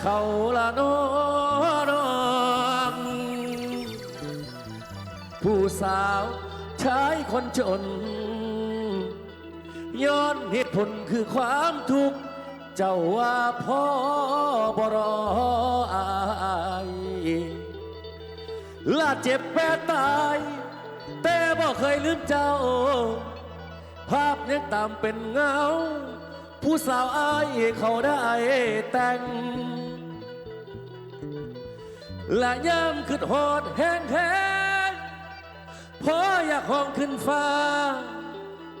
เขาละโนนองผู้สาวชายคนจน ย้อนเหตุผลคือความทุกข์ เจ้าว่าพ่อบรออายลาเจ็บแปรตาย แต่บ่เคยลืมเจ้า ภาพยังตามเป็นเงา ผู้สาวอายเขาได้แต่ง และย้ำขึ้นหอดแห้งแท้พออยากห้องขึ้นฟ้า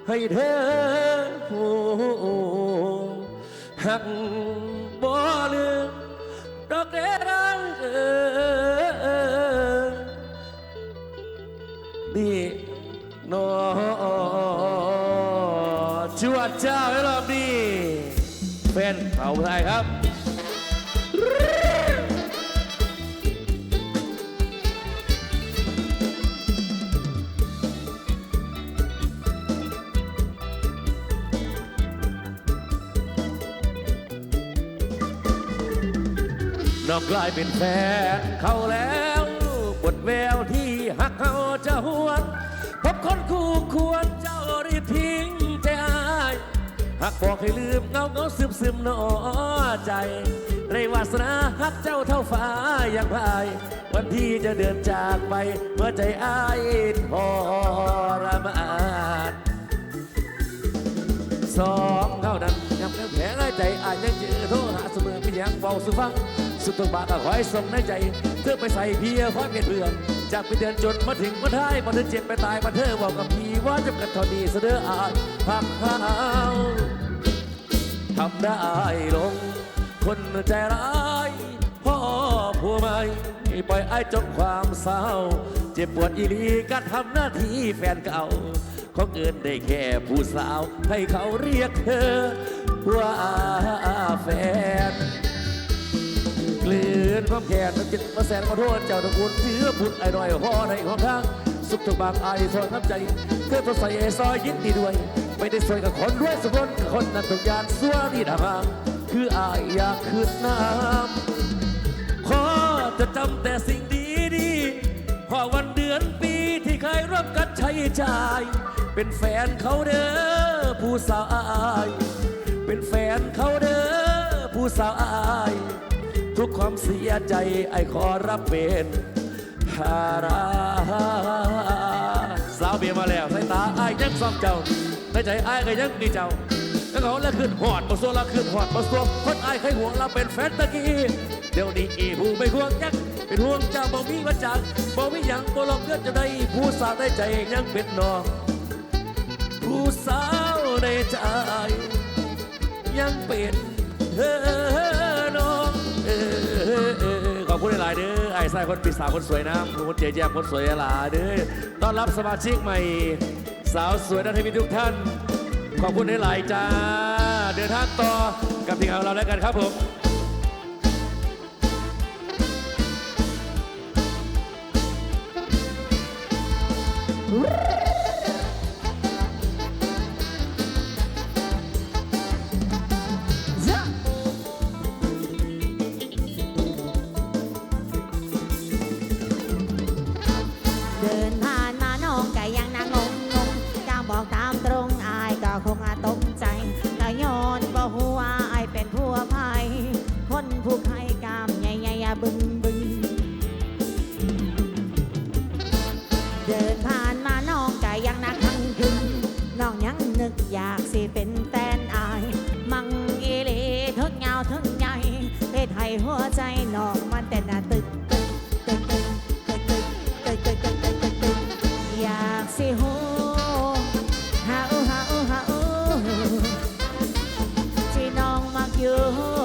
ให้เธอหูหักบ่ลืมดอกเดรังเออนี่นอจวดเจ้าไอ้รอบนี้แฟนเขาไทยครับ นองกลายเป็นแฟนเขาแล้วบทแววที่หักเขาจะหวนพบคนคู่ควรเจ้ารีบทิ้งใจอายหักบอกให้ลืมเงาเงาซึมซึมหนอใจในวาสนาหักเจ้าเท่าฟ้าอย่างพาย วันที่จะเดินจากไปเมื่อใจอายทรมานสองเท่านั้นยังแผลในใจอาจยังเจอโทรหาเสมอพี่ยังเฝ้าสุฟัง สุดตรงบากก็คอยส่งในใจ เธอไปใส่เพียเพราเป็นเพื่อนจากไปเดือนจนมาถึงมาท้ายมาเธอเจ็บไปตายมาเธอบอกกับพี่ว่าจำกันเท่านี้เสนออาจพักหาทำได้ลง คนใจร้ายพ่อผัวไม่ปล่อยไอ้จมความเศร้า เจ็บปวดอีลีก็ทำหน้าที่แฟนเก่าเขาเกินได้แค่ผู้สาว ให้เขาเรียกเธอว่าแฟน กลืนความแค้นน้ำจิตมาแสนขอโทษเจ้าตระกูลเถือบุญไอ้ดอยห่อในของทางสุขทุกบางไอ้ซอยน้ำใจเธอตัวใส่ไอ้ซอยยินดีด้วย ไม่ได้สวยกับคนรวยสมบูรณ์กับคนนั้นทุกอย่างสัวนี่ทางคืออายอยากคืนน้ำขอจะจำแต่สิ่งดีดีพอวันเดือนปีที่เคยร่วมกันใช้จ่าย เป็นแฟนเขาเด้อผู้สาวอาย เป็นแฟนเขาเด้อผู้สาวอาย ทุกความเสียใจไอ้ขอรับเป็นภาระสาวเบียมาแล้วสายตาไอ้ยังซองเจ้าในใจไอ้ก็ยังมีเจ้าแล้วเขาแล้วขึ้นหอดมาสัวแล้วขึ้นหอดมาสัวคนไอ้ใครห่วงเราเป็นแฟนตะกี้เดี๋ยวนี้อีผู้ไม่ห่วงยักเป็นห่วงเจ้าบ่มีมาจากบ่มีหยังบ่ลองเกิดจะได้ผู้สาวได้ใจยังเป็นน้องผู้สาวในใจยังเป็นเธอายคนปีสาวคนสวยนะคุณเจเจมคนสวยหลาเด้อต้อนรับสมาชิกใหม่ สาวสวยนัทมิตรทุกท่าน ขอบคุณหลายจ้า เดินทางต่อกับทีมงานของเราแล้วกันครับผม เดินผ่านมาน้องก็ยังนางงงงงกางบอกตามตรงอายก็คงอาตกใจก็ย้อนบ่หัวอายเป็นผัวภัยคนผู้ใครกามใหญ่ๆบึงบึ้งเดินผ่านมาน้องก็ยังนักทั้งคืนน้องยังนึกอยากสิเป็นแฟนอาย มังอีหลีทึกยาวทึกใหญ่เฮ็ดให้หัวใจน้องมัน Oh.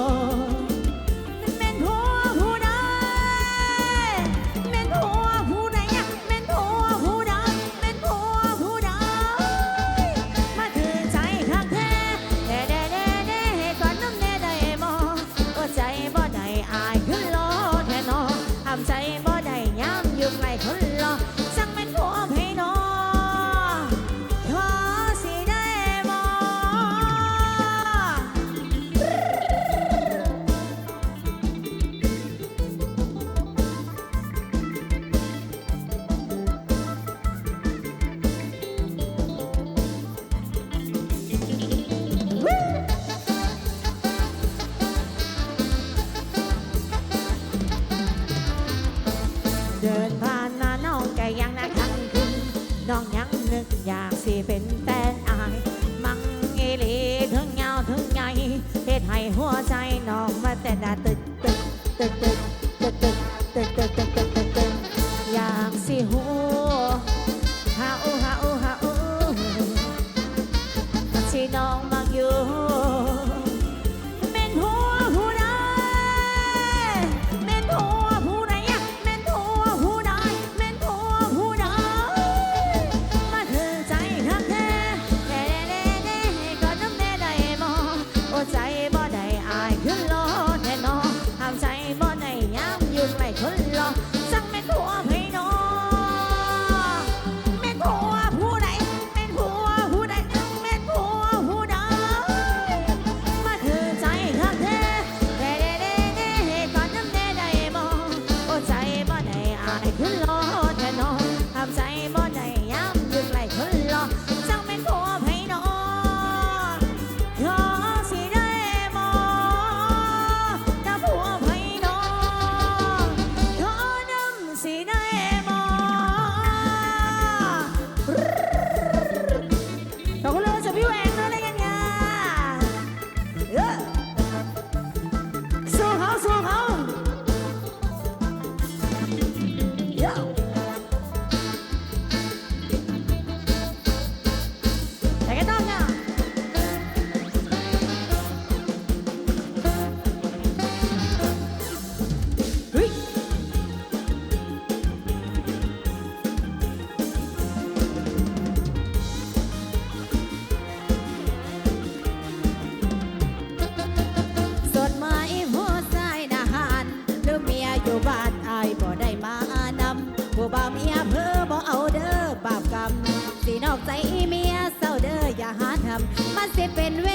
ใจเมียเศร้าเด้ออย่าหาทำมันสิเป็นเว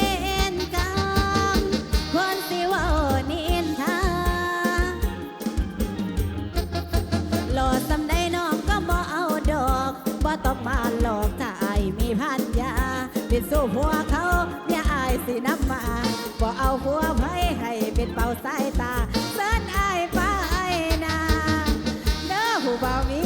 รกรรมคนสิว่านินทาหลอดสำได้น้องก็บ่เอาดอกบ่ต้องมาหลอกถ้าไอมีพันยาเป็นสู้หัวเขาเนี่ยอายสินับมาบ่เอาหัวไผให้เป็นเป่าสายตาเสิร์นอายไปนาเด้อผู้บ่าวมี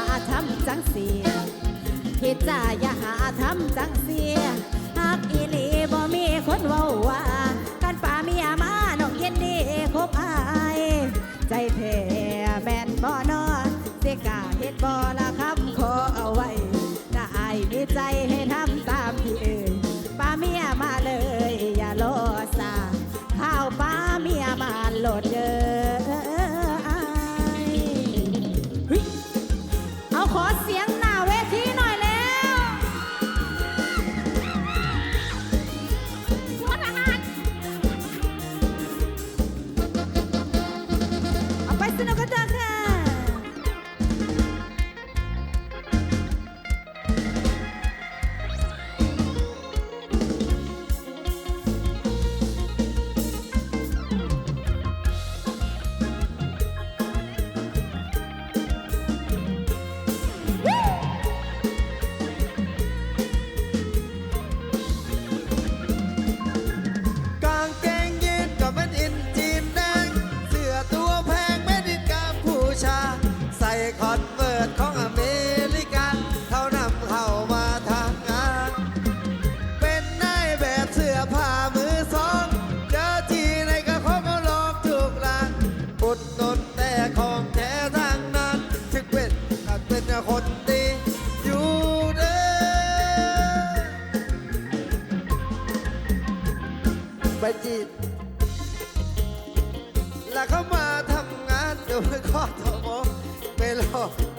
าทำจังเสียคิจะยาหาทำจังเสียหากอีลีบ่มีคนว้าว่ากันป่าเมียมาน้องเย็นดีคบอายใจเพแม่นบ่นอสียกาเฮ็ดบ่ละคำขอเอาไว้ถ้าอายมีใจให้ทำตามที่เอ่ยป่าเมียมาเลยอย่ารอสาข้าวป่าเมียมาโหลดเด้อ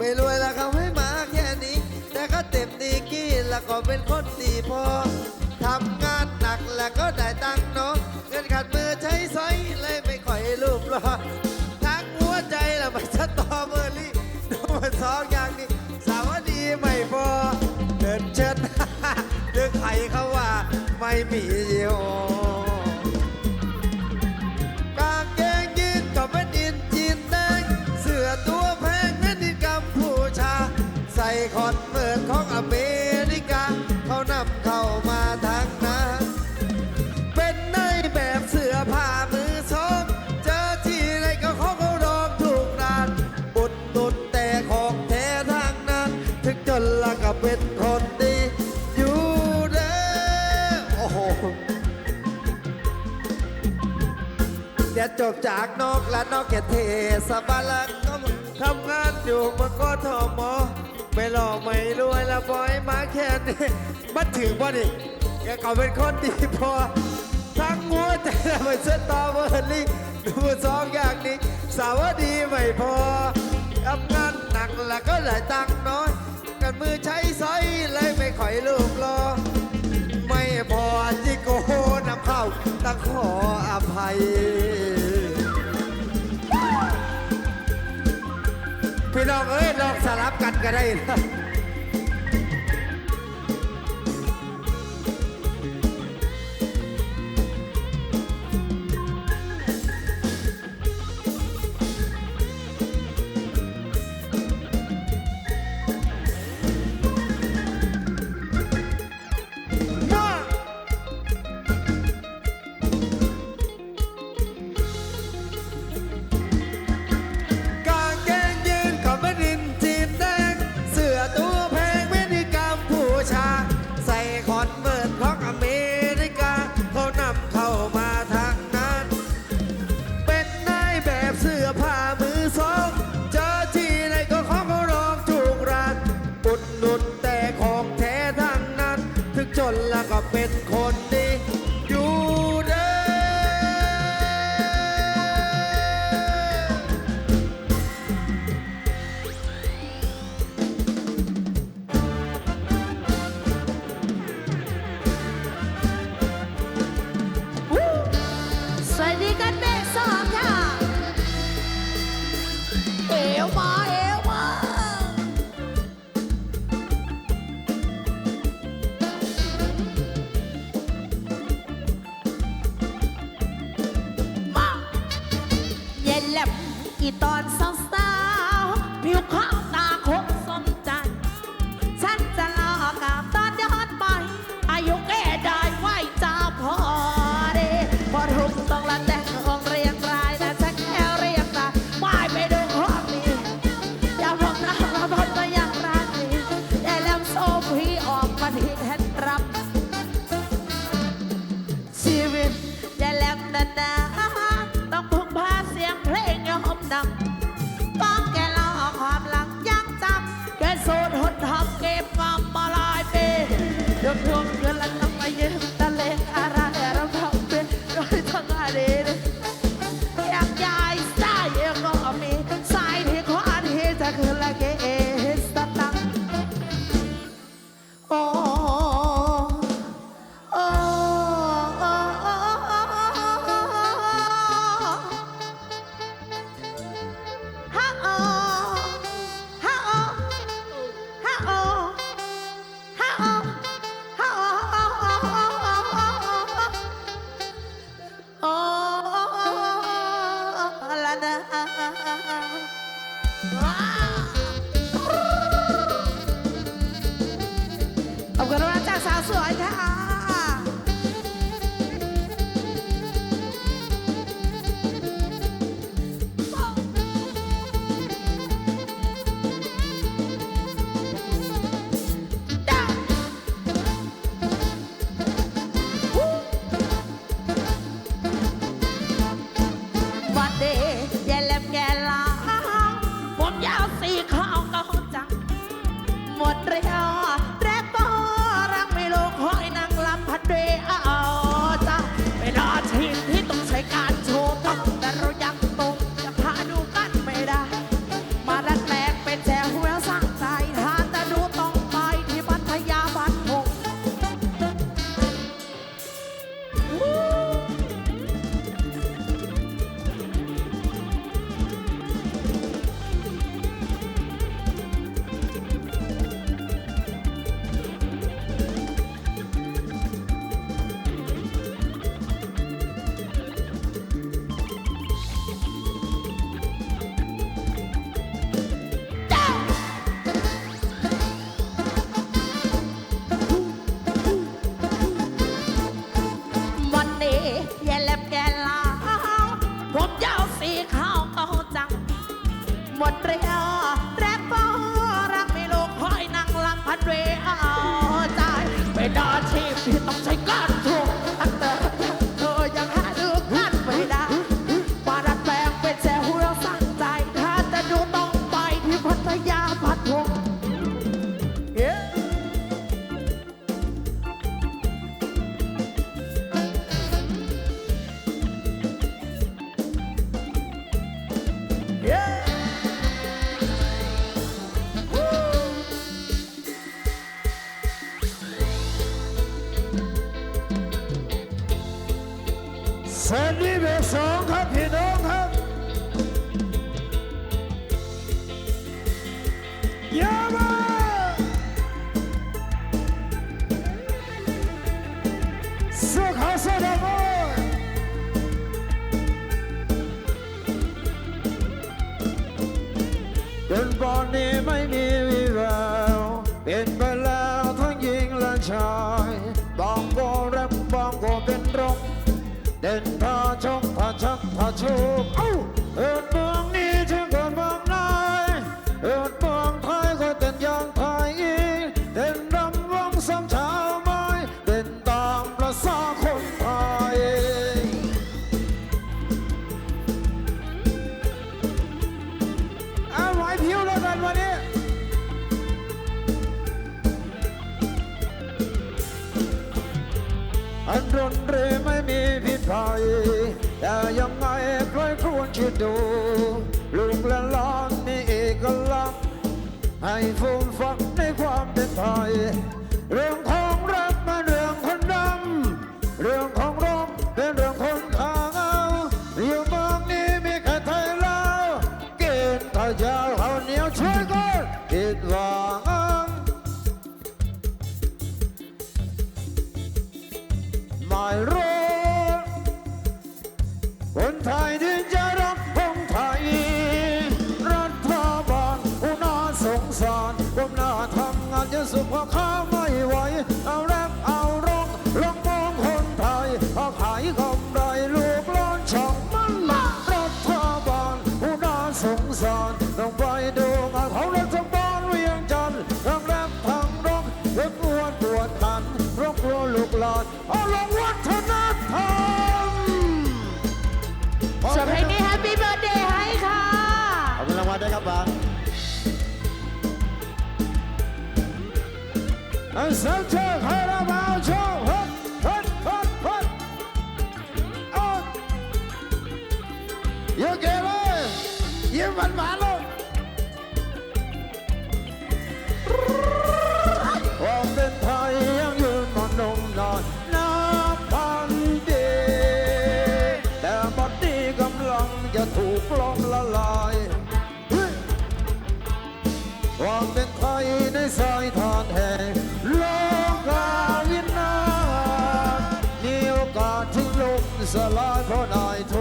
ไม่รวยแล้วเขาให้มาแค่นี้ แต่ก็เต็มดีกี้แล้วก็เป็นคนดีพอทำงานหนักแล้วก็ได้ตังค์เนาะเงินขัดมือใช้สอยเลยไม่ค่อยรูปรอทั้งหัวใจแล้วไม่สตอเบอร์รี่โดนสองอย่างนี้ สาวดีไม่พอเดินเชิดเรื่องใครเขาว่าไม่มีเดียว อนเวิร์ตของอเมริกา เขานำเข้ามาทางนั้นเป็นในแบบเสื้อผ้ามือสองเจอที่ไหนก็เขาเขารองถูกร้านอุดหนุนแต่ของแท้ทางนั้น ถึงจนละก็เป็นคนดีอยู่เด้อโอ้โหเดี๋ยวจบจากนอกและนอกแกเทศบาลก็ทำงานอยู่มันก็ทอมอ ไม่หล่อไม่รวยแล้วบอยมาแค่นี้มันถึงบ่ดิแกเขาเป็นคนดีพอทั้งหัวใจแล้วไปสตอเบอร์ลี่ดูสองอย่างนี้สาวดีไม่พอทำงานหนักแล้วก็ได้ตังน้อยกันมือใช้สอยเลยไม่ค่อยลูกรอไม่พอจิโกนำเข้าต้องขออภัย พี่น้องเอ้ยลองสลับกันก็ได้ อุดหนุน แหลมอีตอนสาวๆผิวขาว sangue เสีามเอาโชคฮึดฮึอยกเมาหนลนไนานนอพันดีแต่บัดนี้กำลังจะถูกล้มละลายความเป็นไทยในสายทานแห่ alive or night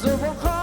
deserve a heart.